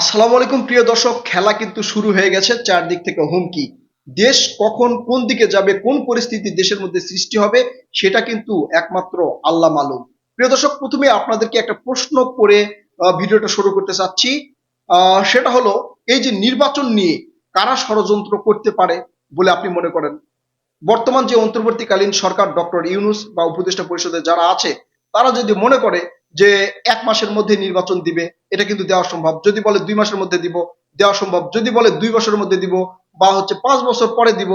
আসসালামু আলাইকুম, প্রিয় দর্শক। খেলা কিন্তু শুরু হয়ে গেছে। চারদিক থেকে হুমকি। দেশ কখন কোন দিকে যাবে, কোন পরিস্থিতি দেশের মধ্যে সৃষ্টি হবে, সেটা কিন্তু একমাত্র আল্লাহ মালুম। প্রিয় দর্শক, প্রথমে আপনাদেরকে একটা প্রশ্ন করে ভিডিওটা শুরু করতে চাচ্ছি। সেটা হলো, এই যে নির্বাচন নিয়ে কারা ষড়যন্ত্র করতে পারে বলে আপনি মনে করেন? বর্তমান যে অন্তর্বর্তীকালীন সরকার ডক্টর ইউনুস বা উপদেষ্টা পরিষদে যারা আছে, তারা যদি মনে করে যে এক মাসের মধ্যে নির্বাচন দিবে এটা কিন্তু দেওয়া সম্ভব। যদি বলে দুই মাসের মধ্যে দিব, দেওয়া সম্ভব। যদি বলে দুই বছরের মধ্যে দিব বা হচ্ছে পাঁচ বছর পরে দিব,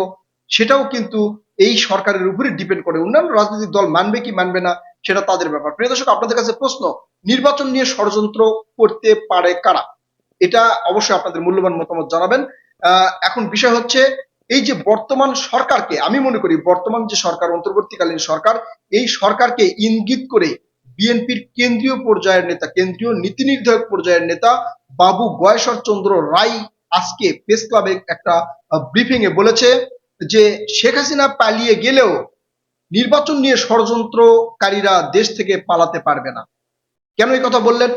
সেটাও কিন্তু এই সরকারের উপরে ডিপেন্ড করে। অন্যান্য রাজনৈতিক দল মানবে কি মানবে না, সেটা তাদের ব্যাপার। প্রিয় দর্শক, আপনাদের কাছে প্রশ্ন, নির্বাচন নিয়ে ষড়যন্ত্র করতে পারে কারা? এটা অবশ্যই আপনাদের মূল্যবান মতামত জানাবেন। এখন বিষয় হচ্ছে, এই যে বর্তমান সরকারকে, আমি মনে করি বর্তমান যে সরকার, অন্তর্বর্তীকালীন সরকার, এই সরকারকে ইঙ্গিত করে বিএনপির কেন্দ্রীয় পর্যায়ের নেতা, কেন্দ্রীয় নীতি নির্ধারক পর্যায়ের নেতা বাবু গয়েশ্বর চন্দ্র রায় আজকে প্রেস ক্লাবে একটা ব্রিফিং এ বলেছে যে শেখ হাসিনা পালিয়ে গেলেও নির্বাচন নিয়ে ষড়যন্ত্রকারীরা দেশ থেকে পালাতে পারবে না। কেন এই কথা বললেন?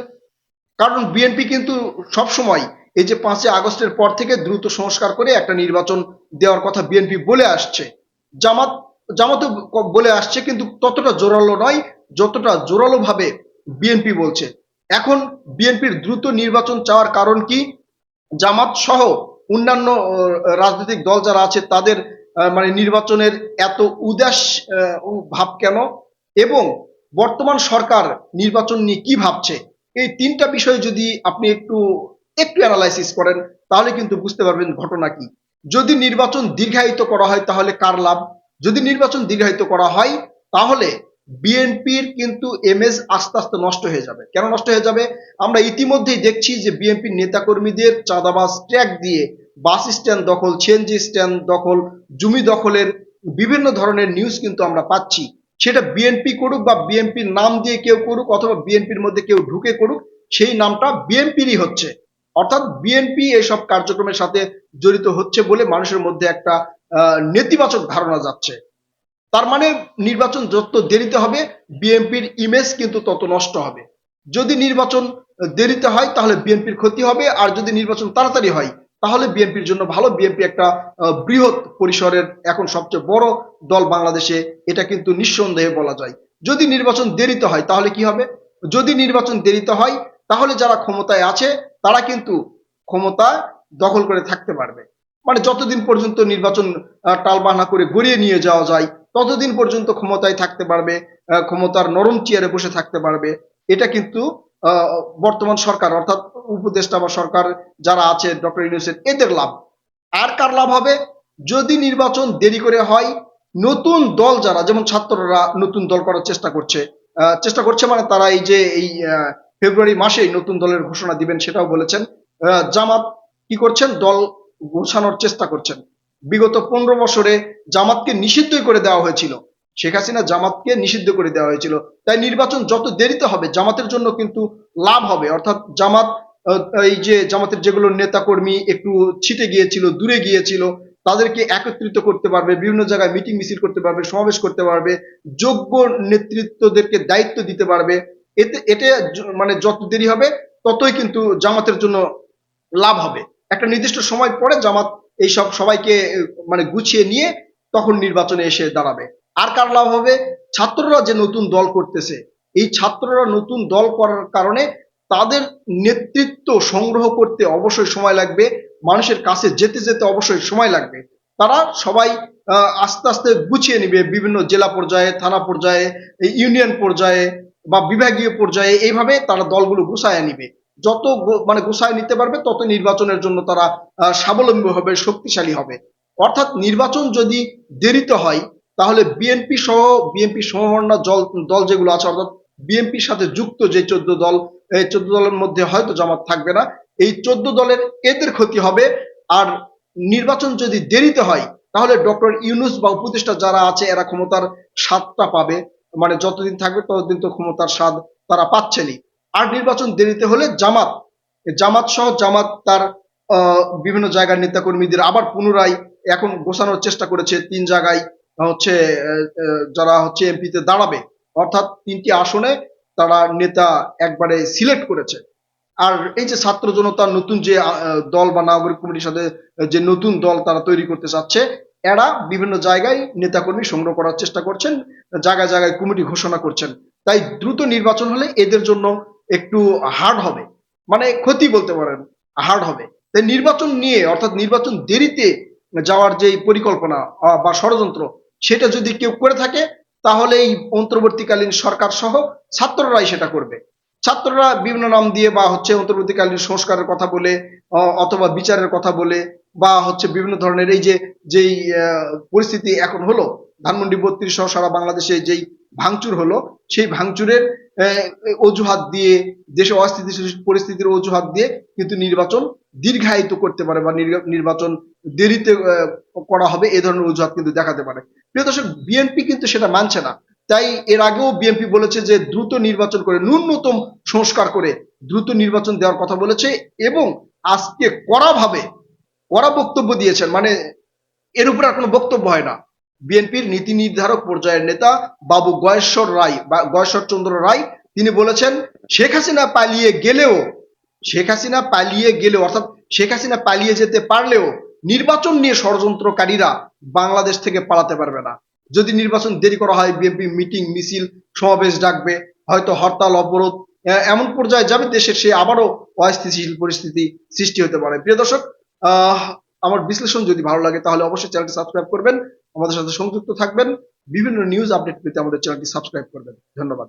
কারণ বিএনপি কিন্তু সবসময় এই যে পাঁচই আগস্টের পর থেকে দ্রুত সংস্কার করে একটা নির্বাচন দেওয়ার কথা বিএনপি বলে আসছে। জামাত, জামাতও বলে আসছে, কিন্তু ততটা জোরালো নয়। যতটা জোরালো ভাবে বিএনপি বলছে। এখন বিএনপির দ্রুত নির্বাচন চাওয়ার কারণ কি? জামাত সহ অন্যান্য রাজনৈতিক দল যারা আছে, তাদের মানে নির্বাচনের এত উদাস ভাব কেন? এবং বর্তমান সরকার নির্বাচন নিয়ে কি ভাবছে? এই তিনটা বিষয় যদি আপনি একটু একটু অ্যানালাইসিস করেন, তাহলে কিন্তু বুঝতে পারবেন ঘটনা কি। যদি নির্বাচন দীর্ঘায়িত করা হয়, তাহলে কার লাভ? যদি নির্বাচন দীর্ঘায়িত করা হয়, তাহলে বিএনপির কিন্তু এমএস আস্তে আস্তে নষ্ট হয়ে যাবে। কেন নষ্ট হয়ে যাবে? আমরা ইতিমধ্যেই দেখছি যে বিএনপির নেতাকর্মীদের চাঁদাবাজ ট্র্যাক দিয়ে বাস স্ট্যান্ড দখল সিএনজি স্ট্যান্ড দখল, জমি দখলের বিভিন্ন ধরনের নিউজ কিন্তু আমরা পাচ্ছি। সেটা বিএনপি করুক বা বিএনপির নাম দিয়ে কেউ করুক অথবা বিএনপির মধ্যে কেউ ঢুকে করুক, সেই নামটা বিএনপিরই হচ্ছে। অর্থাৎ বিএনপি এইসব কার্যক্রমের সাথে জড়িত হচ্ছে বলে মানুষের মধ্যে একটা নেতিবাচক ধারণা যাচ্ছে। তার মানে নির্বাচন যত দেরিতে হবে, বিএনপির ইমেজ কিন্তু তত নষ্ট হবে। যদি নির্বাচন দেরিতে হয়, তাহলে বিএনপির ক্ষতি হবে, আর যদি নির্বাচন তাড়াতাড়ি হয়, তাহলে বিএনপির জন্য ভালো। বিএনপি একটা বৃহৎ পরিসরের এখন সবচেয়ে বড় দল বাংলাদেশে, এটা কিন্তু নিঃসন্দেহে বলা যায়। যদি নির্বাচন দেরিতে হয়, তাহলে কি হবে? যদি নির্বাচন দেরিতে হয়, তাহলে যারা ক্ষমতায় আছে, তারা কিন্তু ক্ষমতা দখল করে থাকতে পারবে। মানে যতদিন পর্যন্ত নির্বাচন টালবাহানা করে গড়িয়ে নিয়ে যাওয়া যায় ততদিন পর্যন্ত ক্ষমতায় থাকতে পারবে ক্ষমতার নরম চেয়ারে বসে থাকতে পারবে। এটা কিন্তু বর্তমান সরকার, অর্থাৎ উপদেষ্টা বা সরকার যারা আছে, ডক্টর ইউনুসের এদের লাভ। আর কার লাভ হবে? যদি নির্বাচন দেরি করে হয়, নতুন দল যারা, যেমন ছাত্ররা নতুন দল করার চেষ্টা করছে চেষ্টা করছে মানে তারা এই যে এই ফেব্রুয়ারি মাসেই নতুন দলের ঘোষণা দিবেন সেটাও বলেছেন। জামাত কি করছেন? দল গোছানোর চেষ্টা করছেন। বিগত পনেরো বছরে জামাতকে নিষিদ্ধই করে দেওয়া হয়েছিল। শেখ হাসিনা জামাতকে নিষিদ্ধ করে দেওয়া হয়েছিল। তাই নির্বাচন যত দেরিতে হবে, জামাতের জন্য কিন্তু লাভ হবে। অর্থাৎ জামাত এই যে জামাতের যেগুলো নেতাকর্মী একটু ছিটে গিয়েছিল, দূরে গিয়েছিল, তাদেরকে একত্রিত করতে পারবে, বিভিন্ন জায়গায় মিটিং মিছিল করতে পারবে, সমাবেশ করতে পারবে, যোগ্য নেতৃত্বদেরকে দায়িত্ব দিতে পারবে। এতে এটা মানে যত দেরি হবে, ততই কিন্তু জামাতের জন্য লাভ হবে। একটা নির্দিষ্ট সময় পরে জামাত এইসব সবাইকে মানে গুছিয়ে নিয়ে তখন নির্বাচনে এসে দাঁড়াবে। আর কার লাভ হবে? ছাত্ররা যে নতুন দল করতেছে, এই ছাত্ররা নতুন দল করার কারণে তাদের নেতৃত্ব সংগ্রহ করতে অবশ্যই সময় লাগবে, মানুষের কাছে যেতে যেতে অবশ্যই সময় লাগবে। তারা সবাই আস্তে আস্তে গুছিয়ে নিবে বিভিন্ন জেলা পর্যায়ে, থানা পর্যায়ে ইউনিয়ন পর্যায়ে বা বিভাগীয় পর্যায়ে। এইভাবে তারা দলগুলো গুছায় নিবে। যত মানে গুছায় নিতে পারবে তত নির্বাচনের জন্য তারা স্বাবলম্বী হবে, শক্তিশালী হবে। অর্থাৎ নির্বাচন যদি দেরিতে হয়, তাহলে বিএনপি সহ বিএনপি সমমন্যা দল দল যেগুলো আছে, অর্থাৎ বিএনপির সাথে যুক্ত যে চোদ্দ দল, এই চোদ্দ দলের মধ্যে হয়তো জামাত থাকবে না। এই চোদ্দ দলের এদের ক্ষতি হবে। আর নির্বাচন যদি দেরিতে হয়, তাহলে ডক্টর ইউনুস বা উপদেষ্টা যারা আছে, এরা ক্ষমতার স্বাদটা পাবে। মানে যতদিন থাকবে, ততদিন তো ক্ষমতার স্বাদ তারা পাচ্ছেনই। আর নির্বাচন দেরিতে হলে জামাত জামাত সহ জামাত তার বিভিন্ন জায়গার নেতাকর্মীদের আবার পুনরায় এখন গোছানোর চেষ্টা করেছে তিন জায়গায় হচ্ছে যারা হচ্ছে এমপিতে দাঁড়াবে। অর্থাৎ তিনটি আসনে তারা নেতা একবারে সিলেক্ট করেছে। আর এই যে ছাত্র জনতার নতুন যে দল বা নাগরিক কমিটির সাথে যে নতুন দল তারা তৈরি করতে চাচ্ছে, এরা বিভিন্ন জায়গায় নেতাকর্মী সংগ্রহ করার চেষ্টা করছেন, জায়গায় জায়গায় কমিটি ঘোষণা করছেন। তাই দ্রুত নির্বাচন হলে এদের জন্য একটু হার্ড হবে। মানে ক্ষতি বলতে পারেন হার্ড হবে। তাই নির্বাচন নিয়ে, অর্থাৎ নির্বাচন দেরিতে যাওয়ার যে পরিকল্পনা বা ষড়যন্ত্র, সেটা যদি কেউ করে থাকে, তাহলে এই অন্তর্বর্তীকালীন সরকার সহ ছাত্ররাই সেটা করবে। ছাত্ররা বিভিন্ন নাম দিয়ে, বা হচ্ছে অন্তর্বর্তীকালীন সংস্কারের কথা বলে অথবা বিচারের কথা বলে, বা হচ্ছে বিভিন্ন ধরনের এই যে, যেই পরিস্থিতি এখন হলো ধানমন্ডি বত্রিশ সহ সারা বাংলাদেশে যেই ভাঙচুর হলো, সেই ভাঙচুরের অজুহাত দিয়ে, দেশে অস্থিতিশীল পরিস্থিতির অজুহাত দিয়ে কিন্তু নির্বাচন দীর্ঘায়িত করতে পারে বা নির্বাচন দেরিতে করা হবে এই ধরনের অজুহাত কিন্তু দেখাতে পারে। প্রিয় দর্শক, বিএনপি কিন্তু সেটা মানছে না। তাই এর আগেও বিএনপি বলেছে যে দ্রুত নির্বাচন করে, ন্যূনতম সংস্কার করে দ্রুত নির্বাচন দেওয়ার কথা বলেছে এবং আজকে কড়াভাবে, কড়া বক্তব্য দিয়েছেন। মানে এর উপর আর কোনো বক্তব্য হয় না। বিএনপির নীতি নির্ধারক পর্যায়ের নেতা বাবু গয়েশ্বর রায়, বা গয়েশ্বর চন্দ্র রায়, তিনি বলেছেন, শেখ হাসিনা পালিয়ে গেলেও, শেখ হাসিনা পালিয়ে গেলেও, অর্থাৎ শেখ হাসিনা পালিয়ে যেতে পারলেও নির্বাচন নিয়ে ষড়যন্ত্রকারীরা বাংলাদেশ থেকে পালাতে পারবে না। যদি নির্বাচন দেরি করা হয়, বিএনপি মিটিং, মিছিল, সমাবেশ ডাকবে, হয়তো হরতাল, অবরোধ এমন পর্যায়ে যাবে দেশের সে আবারও অস্থিতিশীল পরিস্থিতি সৃষ্টি হতে পারে। প্রিয় দর্শক আমার বিশ্লেষণ যদি ভালো লাগে, তাহলে অবশ্যই চ্যানেলটি সাবস্ক্রাইব করবেন। আমাদের সাথে সংযুক্ত থাকবেন। বিভিন্ন নিউজ আপডেট পেতে আমাদের চ্যানেলটি সাবস্ক্রাইব করবেন ধন্যবাদ।